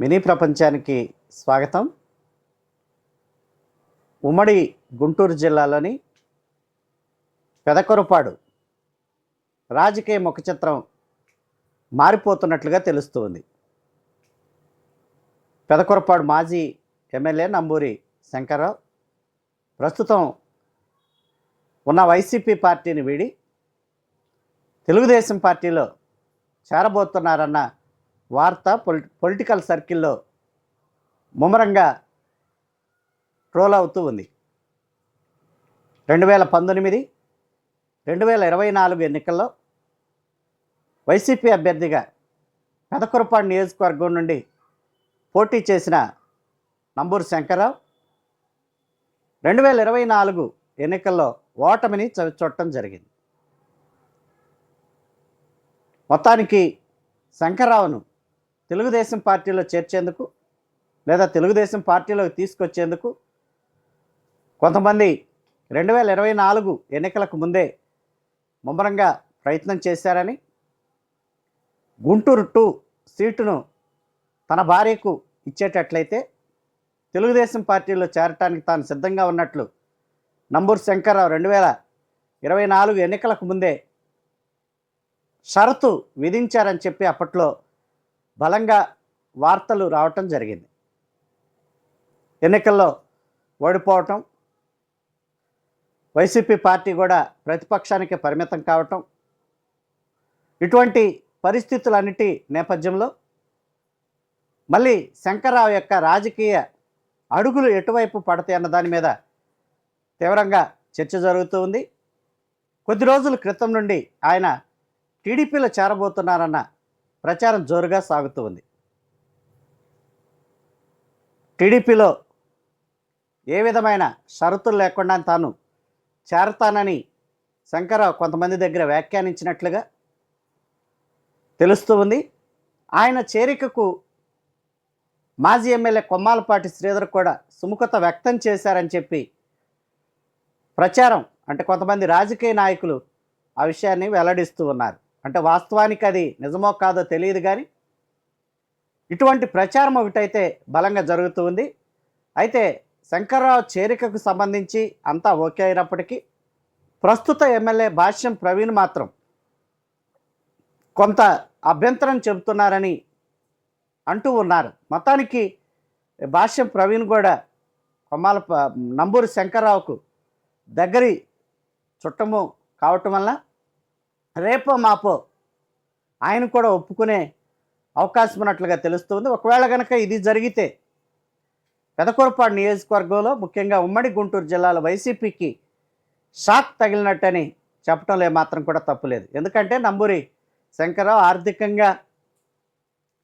Mini ప్రపంచానికి స్వాగతం. ఉమ్మడి గుంటూరు జిల్లాలోని పెదకొరపాడు రాజకీయ ముఖచిత్రం మారిపోతున్నట్లుగా తెలుస్తుంది. పెదకొరపాడు మాజీ ఎమ్మెల్యే నంబూరి శంకర్రావు ప్రస్తుతం ఉన్న వైసీపీ పార్టీని వీడి తెలుగుదేశం పార్టీలో చేరబోతున్నారన్న వార్త పొలి పొలిటికల్ సర్కిల్లో ముమ్మరంగా ట్రోల్ అవుతూ ఉంది. రెండు వేల పంతొమ్మిది రెండు వేల ఇరవై నాలుగు ఎన్నికల్లో వైసీపీ అభ్యర్థిగా పెదకురపాడు నియోజకవర్గం నుండి పోటీ చేసిన నంబూరు శంకర్రావు రెండు వేల ఇరవై నాలుగు ఎన్నికల్లో ఓటమిని చూడటం జరిగింది. మొత్తానికి శంకర్రావును తెలుగుదేశం పార్టీలో చేర్చేందుకు లేదా తెలుగుదేశం పార్టీలోకి తీసుకొచ్చేందుకు కొంతమంది రెండు వేల ఇరవై నాలుగు ఎన్నికలకు ముందే ముమ్మరంగా ప్రయత్నం చేశారని గుంటూరు టూ సీటును తన భార్యకు ఇచ్చేటట్లయితే తెలుగుదేశం పార్టీలో చేరటానికి తాను సిద్ధంగా ఉన్నట్లు నంబూరు శంకర్రావు రెండు వేల ఇరవై నాలుగు ఎన్నికలకు ముందే షరతు విధించారని చెప్పి అప్పట్లో బలంగా వార్తలు రావటం జరిగింది. ఎన్నికల్లో ఓడిపోవటం వైసీపీ పార్టీ కూడా ప్రతిపక్షానికి పరిమితం కావటం ఇటువంటి పరిస్థితులన్నిటి నేపథ్యంలో మళ్ళీ శంకర్రావు యొక్క రాజకీయ అడుగులు ఎటువైపు పడతాయి అన్న దాని మీద తీవ్రంగా చర్చ జరుగుతూ ఉంది. కొద్ది రోజుల క్రితం నుండి ఆయన టీడీపీలో చేరబోతున్నారన్న ప్రచారం జోరుగా సాగుతూ ఉంది. టీడీపీలో ఏ విధమైన షరతులు లేకుండా తాను చేరతానని శంకరరావు కొంతమంది దగ్గర వ్యాఖ్యానించినట్లుగా తెలుస్తూ ఉంది. ఆయన చేరికకు మాజీ ఎమ్మెల్యే కొమ్మాలపాటి శ్రీధర్ కూడా సుముఖత వ్యక్తం చేశారని చెప్పి ప్రచారం అంటే కొంతమంది రాజకీయ నాయకులు ఆ విషయాన్ని వెల్లడిస్తూ ఉన్నారు. అంటే వాస్తవానికి అది నిజమో కాదో తెలియదు కానీ ఇటువంటి ప్రచారం ఒకటైతే బలంగా జరుగుతూ ఉంది. అయితే శంకర్రావు చేరికకు సంబంధించి అంతా ఓకే అయినప్పటికీ ప్రస్తుత ఎమ్మెల్యే భాష్యం ప్రవీణ్ మాత్రం కొంత అభ్యంతరం చెబుతున్నారని అంటూ ఉన్నారు. మొత్తానికి భాష్యం ప్రవీణ్ కూడా కొమ్మాల నంబూరు నంబూరి శంకర్రావుకు దగ్గరి చుట్టము కావటం వల్ల రేపో మాపో. ఆయన కూడా ఒప్పుకునే అవకాశం ఉన్నట్లుగా తెలుస్తుంది. ఒకవేళ కనుక ఇది జరిగితే పెదకొరపాడు నియోజకవర్గంలో ముఖ్యంగా ఉమ్మడి గుంటూరు జిల్లాలో వైసీపీకి షాక్ తగిలినట్టని చెప్పడంలో మాత్రం కూడా తప్పులేదు ఎందుకంటే నంబూరి శంకరరావు ఆర్థికంగా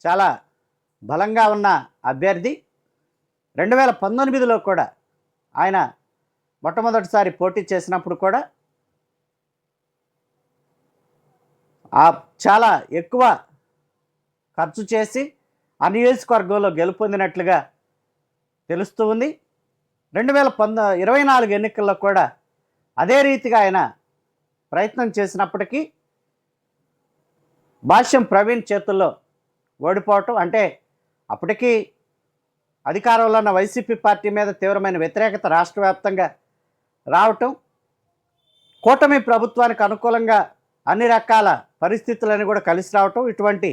చాలా బలంగా ఉన్న అభ్యర్థి. రెండు వేల పంతొమ్మిదిలో కూడా ఆయన మొట్టమొదటిసారి పోటీ చేసినప్పుడు కూడా ఆ చాలా ఎక్కువ ఖర్చు చేసి ఆ నియోజకవర్గంలో గెలుపొందినట్లుగా తెలుస్తూ ఉంది. రెండు వేల పంద ఇరవై నాలుగు ఎన్నికల్లో కూడా అదే రీతిగా ఆయన ప్రయత్నం చేసినప్పటికీ భాష్యం ప్రవీణ్ చేతుల్లో ఓడిపోవటం అంటే అప్పటికీ అధికారంలో ఉన్న వైసీపీ పార్టీ మీద తీవ్రమైన వ్యతిరేకత రాష్ట్ర వ్యాప్తంగా రావటం కూటమి ప్రభుత్వానికి అనుకూలంగా అన్ని రకాల పరిస్థితులని కూడా కలిసి రావటం ఇటువంటి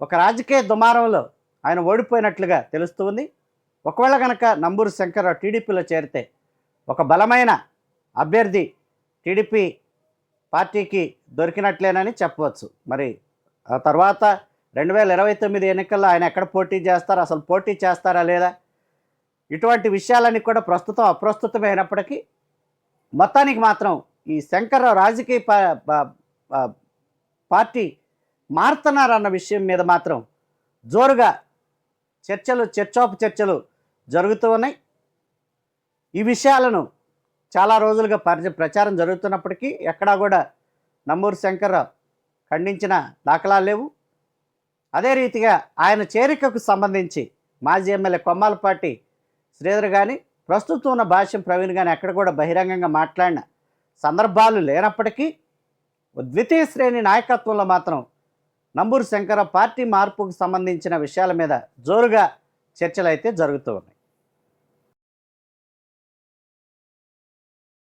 ఒక రాజకీయ దుమారంలో ఆయన ఓడిపోయినట్లుగా తెలుస్తుంది ఒకవేళ కనుక నంబూరు శంకర్రావు టీడీపీలో చేరితే ఒక బలమైన అభ్యర్థి టీడీపీ పార్టీకి దొరికినట్లేనని చెప్పవచ్చు. మరి ఆ తర్వాత రెండు వేల ఇరవై తొమ్మిది ఎన్నికల్లో ఆయన ఎక్కడ పోటీ చేస్తారా అసలు పోటీ చేస్తారా లేదా? ఇటువంటి విషయాలన్నీ కూడా ప్రస్తుతం అప్రస్తుతమైనప్పటికీ మొత్తానికి మాత్రం ఈ శంకర్రావు రాజకీయ పార్టీ మారుతున్నారన్న విషయం మీద మాత్రం జోరుగా చర్చలు చర్చోప చర్చలు జరుగుతూ ఉన్నాయి. ఈ విషయాలను చాలా రోజులుగా పరిచ ప్రచారం జరుగుతున్నప్పటికీ ఎక్కడా కూడా నమ్మూరు శంకర్రావు ఖండించిన దాఖలాలు లేవు. అదే రీతిగా ఆయన చేరికకు సంబంధించి మాజీ ఎమ్మెల్యే కొమ్మాలపాటి శ్రీధర్ కానీ ప్రస్తుతం ఉన్న భాష్యం ప్రవీణ్ కానీ ఎక్కడ కూడా బహిరంగంగా మాట్లాడిన సందర్భాలు లేనప్పటికీ ద్వితీయ శ్రేణి నాయకత్వంలో మాత్రం నంబూరు శంకర పార్టీ మార్పుకు సంబంధించిన విషయాల మీద జోరుగా చర్చలు అయితే జరుగుతూ ఉన్నాయి.